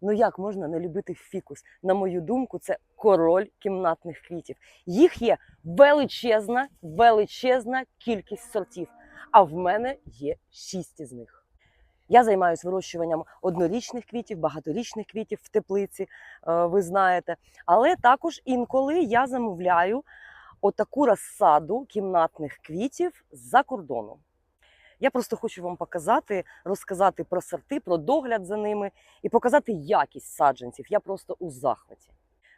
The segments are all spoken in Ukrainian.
Ну як можна не любити фікус? На мою думку, це король кімнатних квітів. Їх є величезна, величезна кількість сортів. А в мене є шість із них. Я займаюся вирощуванням однорічних квітів, багаторічних квітів в теплиці, е, ви знаєте. Але також інколи я замовляю отаку розсаду кімнатних квітів з-за кордону. Я просто хочу вам показати, розказати про сорти, про догляд за ними і показати якість саджанців. Я просто у захваті.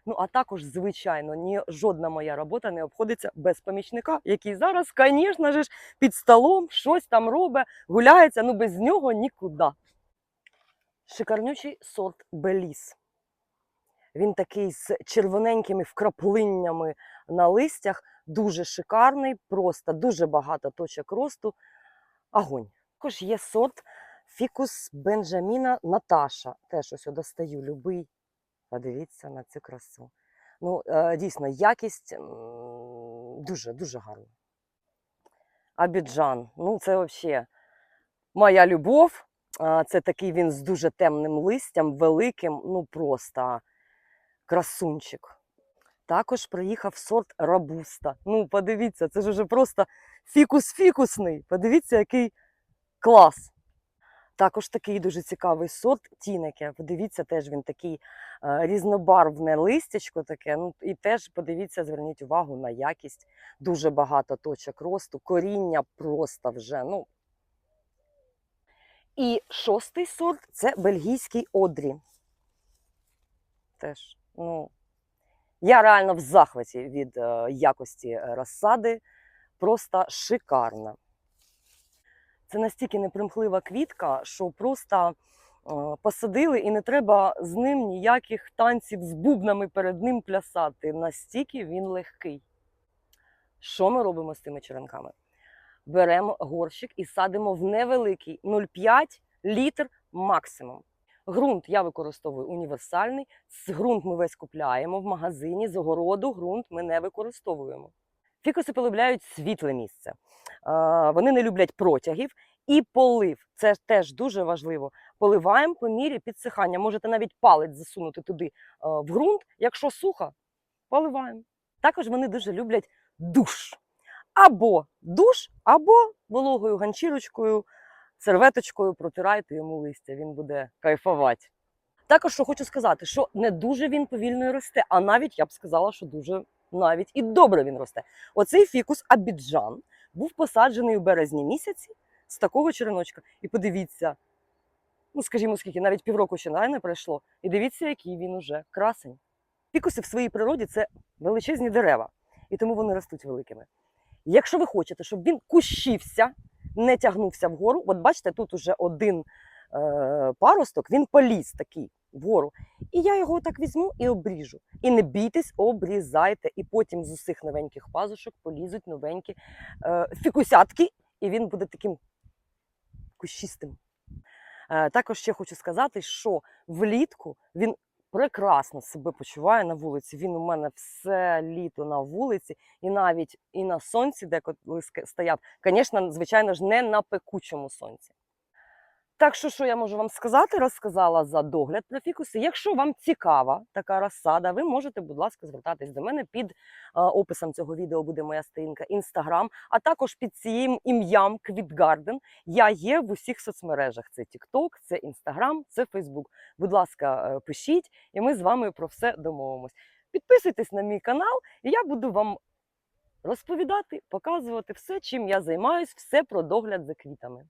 Ну а також, звичайно, ні жодна моя робота не обходиться без помічника, який зараз, звісно ж, під столом щось там робить, гуляється, ну без нього нікуди. Шикарнючий сорт Беліс. Він такий з червоненькими вкрапленнями на листях, дуже шикарний, просто дуже багато точок росту. Огонь. Також є сорт фікус Бенджаміна Наташа. Теж ось достаю любий. Подивіться на цю красу. Ну, е, дійсно, якість дуже, дуже гарна. Абіджан. Ну, це взагалі моя любов. Це такий він з дуже темним листям, великим, ну просто красунчик. Також приїхав сорт Рабуста. Ну, подивіться, це ж уже просто фікус-фікусний. Подивіться, який клас. Також такий дуже цікавий сорт Тінеке. Подивіться, теж він такий е, різнобарвне листячко таке. Ну і теж подивіться, зверніть увагу на якість. Дуже багато точок росту, коріння просто вже. Ну. І шостий сорт це бельгійський одрі. Теж, ну, я реально в захваті від е, якості е, розсади. Просто шикарна. Це настільки непримхлива квітка, що просто е, посадили і не треба з ним ніяких танців з бубнами перед ним плясати. Настільки він легкий. Що ми робимо з цими черенками? Беремо горщик і садимо в невеликий 0,5 літр максимум. Ґрунт я використовую універсальний. З ґрунт ми весь купляємо в магазині, з огороду ґрунт ми не використовуємо. Фікуси полюбляють світле місце. Вони не люблять протягів і полив. Це теж дуже важливо. Поливаємо по мірі підсихання. Можете навіть палець засунути туди в ґрунт. Якщо сухо, поливаємо. Також вони дуже люблять душ. Або душ, або вологою ганчірочкою, серветочкою протирайте йому листя, він буде кайфувати. Також що хочу сказати, що не дуже він повільно росте, а навіть я б сказала, що дуже навіть і добре він росте. Оцей фікус Абіджан був посаджений у березні місяці з такого череночка. І подивіться, ну скажімо, скільки, навіть півроку ще не пройшло. І дивіться, який він уже красень. Фікуси в своїй природі це величезні дерева, і тому вони ростуть великими. Якщо ви хочете, щоб він кущився, не тягнувся вгору, от бачите, тут уже один е, паросток, він поліз такий вгору. І я його так візьму і обріжу. І не бійтесь, обрізайте. І потім з усіх новеньких пазушок полізуть новенькі е, фікусятки, і він буде таким кущистим. Е, також ще хочу сказати, що влітку він прекрасно себе почуває на вулиці. Він у мене все літо на вулиці, і навіть і на сонці, де коли стояв, звісно, звичайно ж, не на пекучому сонці. Так що, що я можу вам сказати, розказала за догляд про фікуси. Якщо вам цікава така розсада, ви можете, будь ласка, звертатись до мене під описом цього відео буде моя сторінка Інстаграм, а також під цим ім'ям Квітгарден. Я є в усіх соцмережах: це TikTok, це Інстаграм, це Фейсбук. Будь ласка, е, пишіть, і ми з вами про все домовимось. Підписуйтесь на мій канал, і я буду вам розповідати, показувати все, чим я займаюсь, все про догляд за квітами.